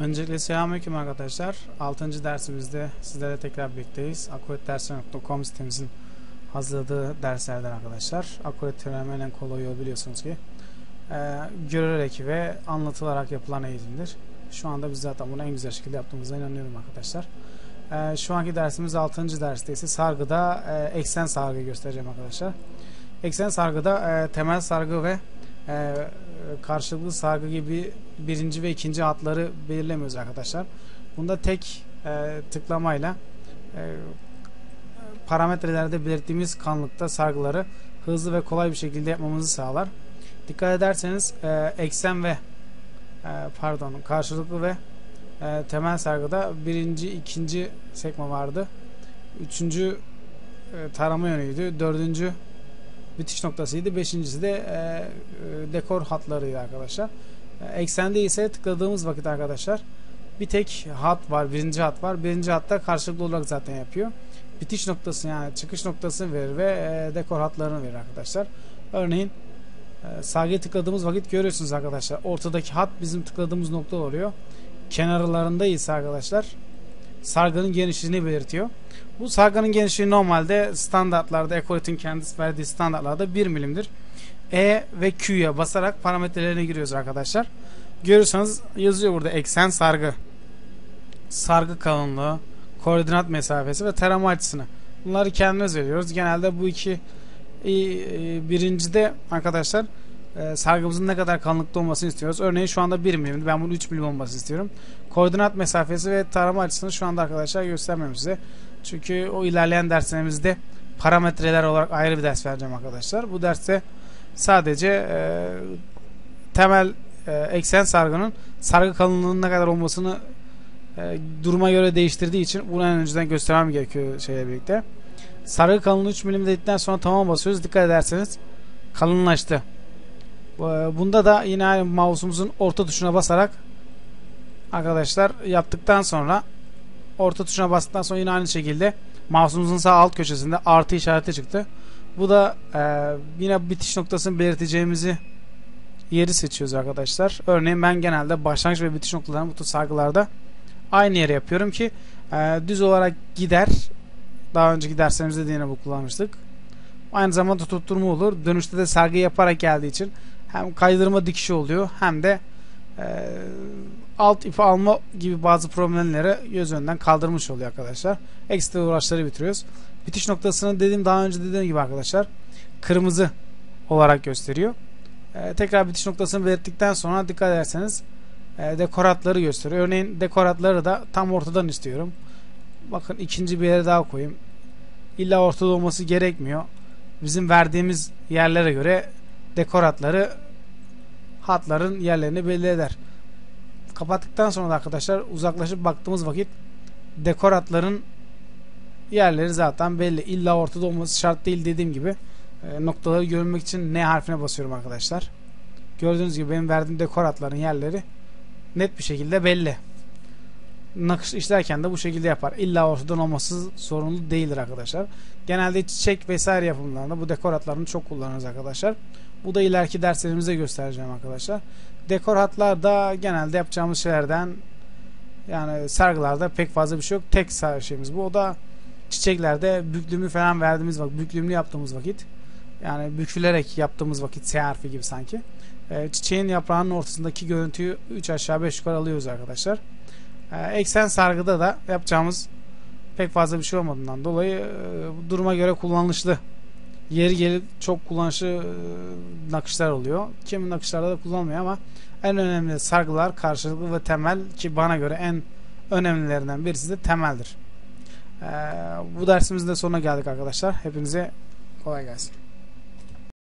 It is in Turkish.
Öncelikle selamünaleyküm arkadaşlar. 6. dersimizde sizlerle tekrar birlikteyiz. Akkuratdersler.com sitemizin hazırladığı derslerden arkadaşlar. Akkurat öğrenmenin en kolay yolu biliyorsunuz ki e, görerek ve anlatılarak yapılan eğitimdir. Şu anda biz zaten bunu en güzel şekilde yaptığımıza inanıyorum arkadaşlar. E, şu anki dersimiz 6. derste ise sargıda e, eksen sargı göstereceğim arkadaşlar. Eksen sargıda e, temel sargı ve e, karşılıklı sargı gibi birinci ve ikinci hatları belirlemiyoruz arkadaşlar. Bunda tek e, tıklamayla e, parametrelerde belirttiğimiz kanlıkta sargıları hızlı ve kolay bir şekilde yapmamızı sağlar. Dikkat ederseniz e, eksen ve e, pardon karşılıklı ve e, temel sargıda birinci, ikinci sekme vardı. Üçüncü e, tarama yönüydü. Dördüncü bitiş noktasıydı. Beşincisi de e, e, dekor hatlarıydı arkadaşlar. E, eksende ise tıkladığımız vakit arkadaşlar bir tek hat var. Birinci hat var. Birinci hatta karşılıklı olarak zaten yapıyor. Bitiş noktası yani çıkış noktasını verir ve e, dekor hatlarını verir arkadaşlar. Örneğin e, sargıya tıkladığımız vakit görüyorsunuz arkadaşlar. Ortadaki hat bizim tıkladığımız nokta oluyor. Kenarlarında ise arkadaşlar sargının genişliğini belirtiyor. Bu sargının genişliği normalde standartlarda Ecorit'in kendisi verdiği standartlarda 1 milimdir. E ve Q'ya basarak parametrelerine giriyoruz arkadaşlar. Görüyorsanız yazıyor burada eksen sargı. Sargı kalınlığı, koordinat mesafesi ve tarama açısını. Bunları kendimiz veriyoruz. Genelde bu iki e, birincide arkadaşlar e, sargımızın ne kadar kalınlıkta olmasını istiyoruz. Örneğin şu anda 1 milim. Ben bunu 3 milim olmasını istiyorum. Koordinat mesafesi ve tarama açısını şu anda arkadaşlar göstermem size. Çünkü o ilerleyen derslerimizde parametreler olarak ayrı bir ders vereceğim arkadaşlar. Bu derste sadece e, temel e, eksen sargının sargı kalınlığının ne kadar olmasını e, duruma göre değiştirdiği için bunu en önceden göstermem gerekiyor şeyle birlikte. Sargı kalınlığı 3 mm dedikten sonra tamam basıyoruz. Dikkat ederseniz kalınlaştı. Bunda da yine mouse'umuzun orta tuşuna basarak arkadaşlar yaptıktan sonra orta tuşuna bastıktan sonra yine aynı şekilde mouse'umuzun sağ alt köşesinde artı işareti çıktı. Bu da e, yine bitiş noktasını belirteceğimizi yeri seçiyoruz arkadaşlar. Örneğin ben genelde başlangıç ve bitiş noktalarını bu tür sargılarda aynı yere yapıyorum ki e, düz olarak gider. Daha önceki derslerimizde de yine bu kullanmıştık. Aynı zamanda tutturma olur. Dönüşte de sargı yaparak geldiği için hem kaydırma dikişi oluyor hem de e, alt ipi alma gibi bazı problemleri göz önünden kaldırmış oluyor arkadaşlar. Ekstra uğraşları bitiriyoruz. Bitiş noktasını dediğim daha önce dediğim gibi arkadaşlar kırmızı olarak gösteriyor. Ee, tekrar bitiş noktasını belirttikten sonra dikkat ederseniz e, dekoratları gösteriyor. Örneğin dekoratları da tam ortadan istiyorum. Bakın ikinci bir yere daha koyayım. İlla ortada olması gerekmiyor. Bizim verdiğimiz yerlere göre dekoratları hatların yerlerini belli eder. Kapattıktan sonra da arkadaşlar uzaklaşıp baktığımız vakit dekoratların yerleri zaten belli. İlla ortada olması şart değil dediğim gibi. E, noktaları görmek için N harfine basıyorum arkadaşlar. Gördüğünüz gibi benim verdiğim dekoratların yerleri net bir şekilde belli. Nakış işlerken de bu şekilde yapar. İlla ortadan olması sorunlu değildir arkadaşlar. Genelde çiçek vesaire yapımlarında bu dekoratlarını çok kullanırız arkadaşlar. Bu da ileriki derslerimizde göstereceğim arkadaşlar. Dekor hatlar da genelde yapacağımız şeylerden yani sergilerde pek fazla bir şey yok. Tek şeyimiz bu. O da çiçeklerde büklümü falan verdiğimiz vakit, büklümlü yaptığımız vakit yani bükülerek yaptığımız vakit S harfi gibi sanki. E, çiçeğin yaprağının ortasındaki görüntüyü 3 aşağı 5 yukarı alıyoruz arkadaşlar. E, eksen sargıda da yapacağımız pek fazla bir şey olmadığından dolayı e, duruma göre kullanışlı yeri gelip çok kullanışlı e, nakışlar oluyor. Kimi nakışlarda da kullanmıyor ama en önemli sargılar karşılıklı ve temel ki bana göre en önemlilerinden birisi de temeldir. Ee, bu dersimizin de sonuna geldik arkadaşlar. Hepinize kolay gelsin.